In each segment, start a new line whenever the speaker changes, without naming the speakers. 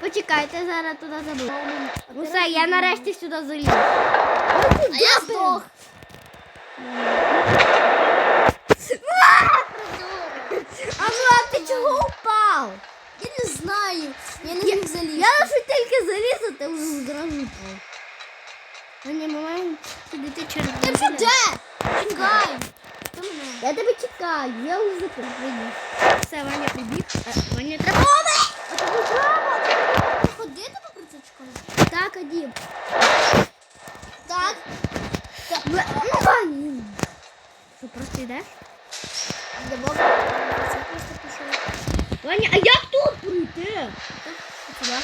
Почекайте, зараз туди забуду. Ну все, я нарешті сюди заліз.
А я здох.
А Влад, ти чого упав?
Я не знаю. Я не зміг залізти.
Я лише тільки заліз, а ти вже одразу упав. А ні, ми маємо сидіти через
Ти вже де? Чекай.
Я тебе чекаю, я вже прибіг. Все, Ваня прибіг. Е, Ваня треба.
А тобі треба? Ти ходити по крицачкою?
Так, один.
Так.
Ну, Ваня. Що, просто йдеш?
Добре. Це просто пішов.
Ваня, а я тут прыгаю?
Сюди.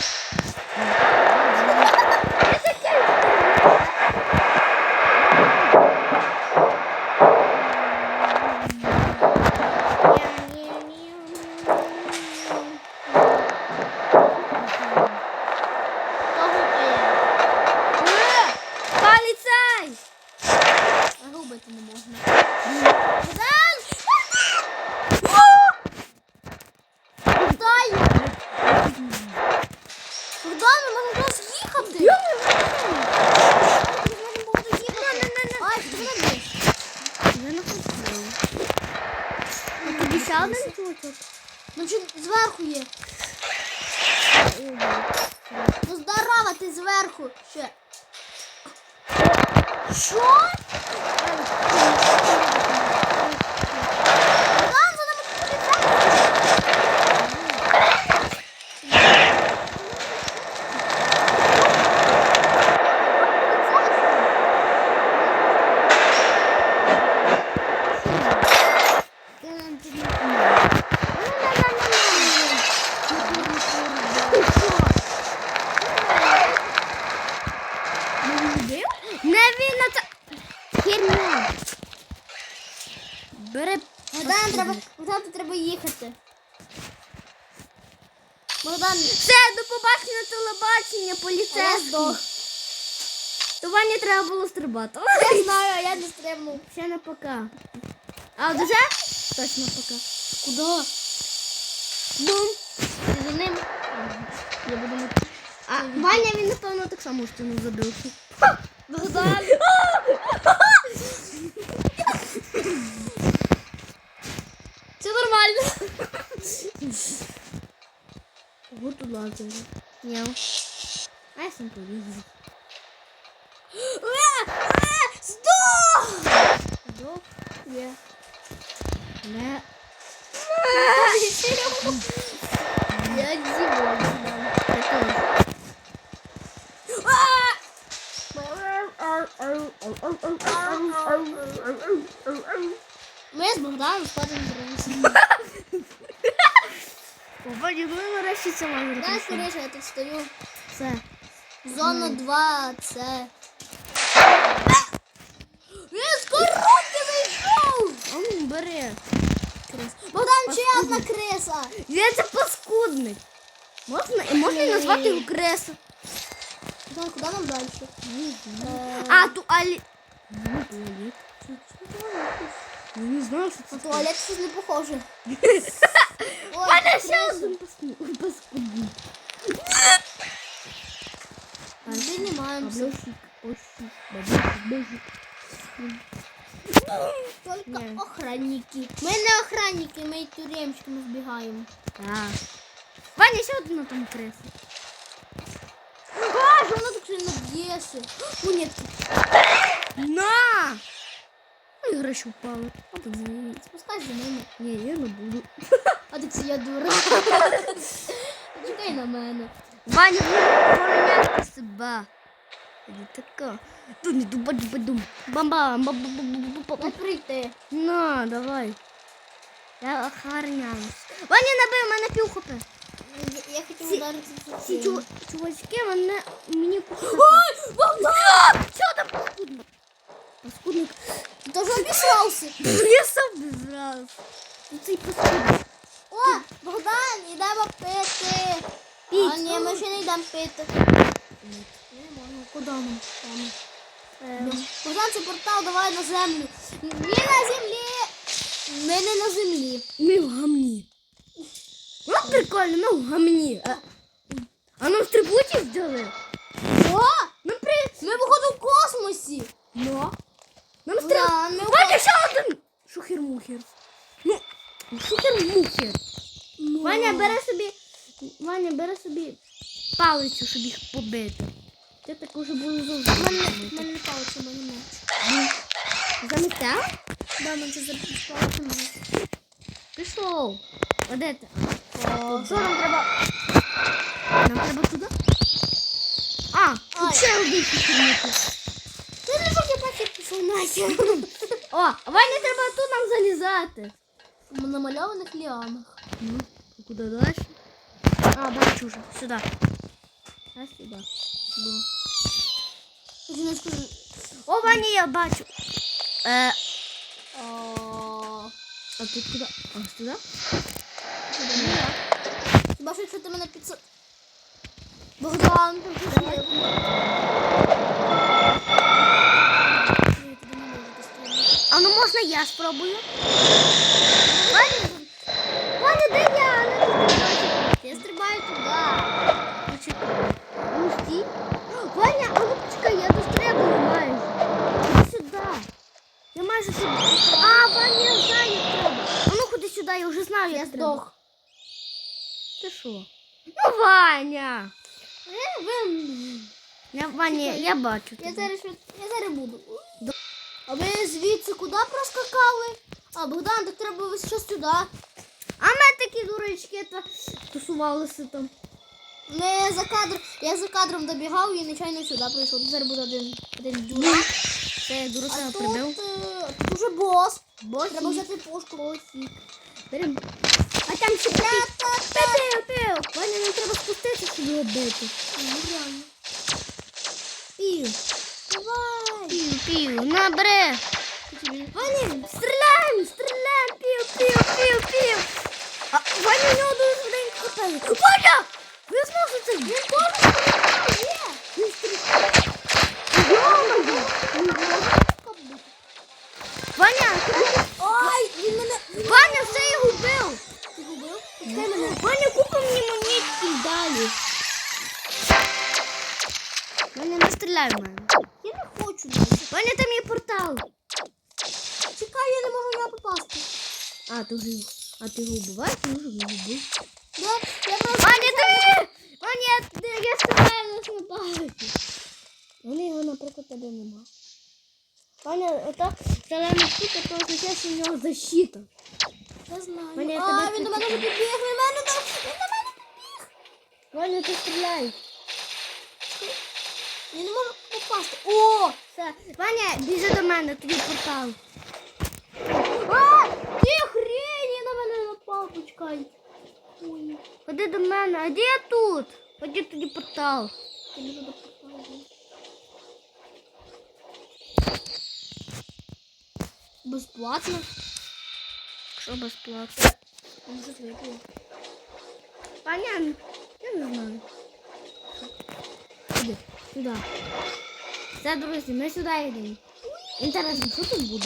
Хто гукає?
Е, Поліцай!
А губити не можна. Богдан! Богдан! Богдан, ми можемо зараз їхати. Ми можемо буде їхати. Ай, ти мене б'єш.
Я не хочу. А тобі ще один чувачок?
Ну чи зверху є? Ну здорово, ти зверху. Ще. Що? Богдан, за нами поліцай.
Не він на це. Херня. Бери.
Богдан, треба, Богдан, тут треба їхати. Богдан,
Все, до побачення телебачення, поліцейський. То Вані треба було стрибати.
Я знаю, а я не стрибнув.
Ще не пока. А вже? Точно пока.
Куда?
Бум. Ти за ним. Я буду мати. А Ваня він напевно так само в стіну забився.
Богдан. Це нормально.
Ого, тут лазер. Няу. А я сам!
Здох.
Є. Не.
Я дівок.
Я теж.
Ми з Богданом сходимо вниз.
О, Ваня, ну нарешті це лазер.
Дай
прийшов.
скоріше, я тут стою.
Все.
Зона 2, це. Він з коробки вийшов!
А ну, бери.
Богдан, ще одна криса.
Він це паскудник. Можна, і можна
Ні.
назвати його креса.
Богдан, куди нам далі? Е,
А, туалет. Ну, туалет. Я не знаю, що
На
це.
туалет щось не похоже. Ой,
Ваня,
криса.
ще один паску- паскудник.
Піднімаємося.
Баблюшик, ощик, баблюшик, бежик.
Тільки
Ні.
охранники. Ми не охранники, ми й тюремщиками збігаємо.
Так. Ваня, ще одна там креса.
А, що воно так сильно б'єше? Монетки.
На! Ой, гроші впали. А так звонить.
Спускай за ними.
Ні, я не буду.
А це я дура. Чекай на мене.
Ваня, охороняйте себе. Не така. Ту не дуба дуба дум. Бам-бам,
Дай
бам-бам-бам-бам-бам.
прийти.
На, давай. Я охороняюсь. Ваня набив, мене пів хп.
Я, хотів ударити
Ці чувачки мене мені
Ой, Богдан!
Що там паскудник?
Ти теж обісрався.
Я сам раз. Ну цей паскудник.
О, Богдан, йдемо пити.
Піть.
А ні, ми ще не йдемо пити.
Куди нам? Там.
Богдан, це портал, давай на землю. Ми на землі. Ми не на землі.
Ми в гамні. Ну, прикольно, ми в гамні. Е, А нам стрибутів взяли?
О!
Нам при...
Ми походу в космосі.
Ну? Нам стрибутів. Ваня, ще один! Шухер-мухер. Ну, шухер-мухер.
Ну.
Ваня, бери собі. Ваня, бери собі палицю, щоб їх побити. Ти так уже було завжди.
У мене, в мене не палиця, в мене меч.
Замість?
Да, мене це запить палиця меч.
Пішов. А де ти? Що нам треба? Нам треба туди? А, тут ще один шухер-мухер.
Ти не поки пакет пішов нахер.
О, Ваня, треба тут нам залізати.
В намальованих ліанах.
Ну, куди далі? А, бачу вже. Сюди. А сюди. Сюди. О, Ваня, я бачу. Е,
О,
а тут куди? А, сюди?
туди не. Хіба що ти мене підса... Богдан, ти вже є. Ні, туди не можу постріляти.
А ну можна я спробую? Ваня, Ваня, де я? Я стрибаю туди. Почекай. Ну стій. Ваня, а ну почекай, я дострибую майже. Іди сюди. Я майже сюди. А, Ваня, я знаю, як треба. А ну ходи сюди, я вже знаю,
Я здох.
Ти що? Ну, Ваня.
Е.
Я, Ваня, я бачу.
Я
тебе.
зараз, я зараз буду. А ви звідси куди проскакали? А, Богдан, так треба ви ще сюди.
А ми такі дурачки то тусувалися там.
Ми за кадр, я за кадром добігав і нечайно сюди прийшов. Зараз буде один, один дюрак.
Це я дурака прибив.
е, тут уже бос.
Босик.
Треба взяти пушку. Босик.
Берем. А там ще пив, пив. Ваня, нам треба спуститися, щоб його бити.
Ну, реально.
Пів,
Давай.
пів, пів. На, бери. Ваня, стріляємо, стріляємо, пів, пів, пів, пів. А Ваня, у нього дуже швиденько хапає. Ваня! Ви знову це? Він теж
Є.
Він стріляє. Йо-моє! Ваня,
Ой, він мене...
Ваня, все його вбив.
Ти губив?
Почекай мене. Ваня, купи мені монетки далі. Ваня, не стріляй в мене. А, ти вже, а ти його вбиваєш? Ти вже його вбив.
Я, я просто...
Ваня, ти! Ваня, я, я стріляю нас не бачу. Ваня, його, наприклад, тебе нема. Ваня, ото зелена штука, то означає, що в нього защита.
Я знаю.
Ваня, я
а,
тебе
він до мене вже підбіг, він до мене до... Він до мене підбіг.
Ваня, ти стріляй.
Я не можу попасти. О!
Все. Ваня, біжи до мене, тоді портал. А!
почекай. Ой,
Ходи до мене, а де я тут? Ходи тоді портал.
я біжу до порталу. Безплатно?
Що безплатно?
Ну, що це було?
Ваня, я не знаю. Сюди, сюди. Все, друзі, ми сюди йдемо. Інтересно, що тут буде?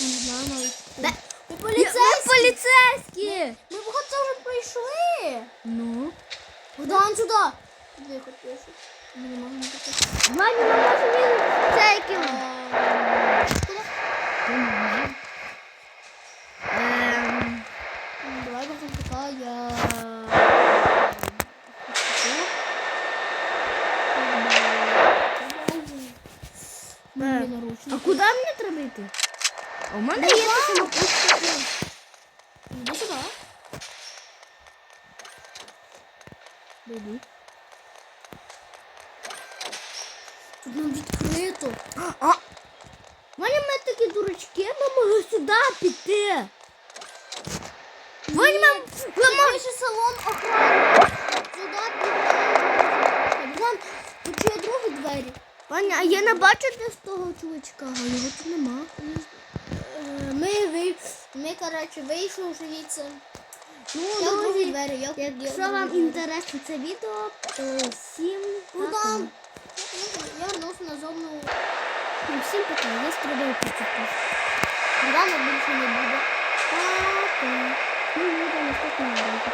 Не знаю навіть.
Де?
Ми
Ми
поліцейські!
поліцейські!
Ми походу це вже пройшли.
Ну?
Богдан, сюди. Пишу? Ми не можемо піти.
Ваня, ми можемо поліцейським.
Куди?
Ем,
Давай Богдан чекає.
Е, А куди мені треба йти? А у мене є така самопушка.
Іди сюди.
Іду.
Тут нам відкрито.
А, Ваня, ми такі дурачки, ми могли сюди піти. Ми, ми
Це салон охорони. Сюди двері. Богдан, тут є другі двері.
Ваня, а я не бачу де з того чувачка, а його тут нема.
Ми, ми, коротше, вийшли звідси.
Ну, друзі,
двері. Я,
якщо вам інтересно це відео, то всім
Богдан,
пока.
я вернувся на зону.
Ну, Всім пока, я спробую почути.
Богдана більше не буде.
Папа. Ну, буде наступного разу.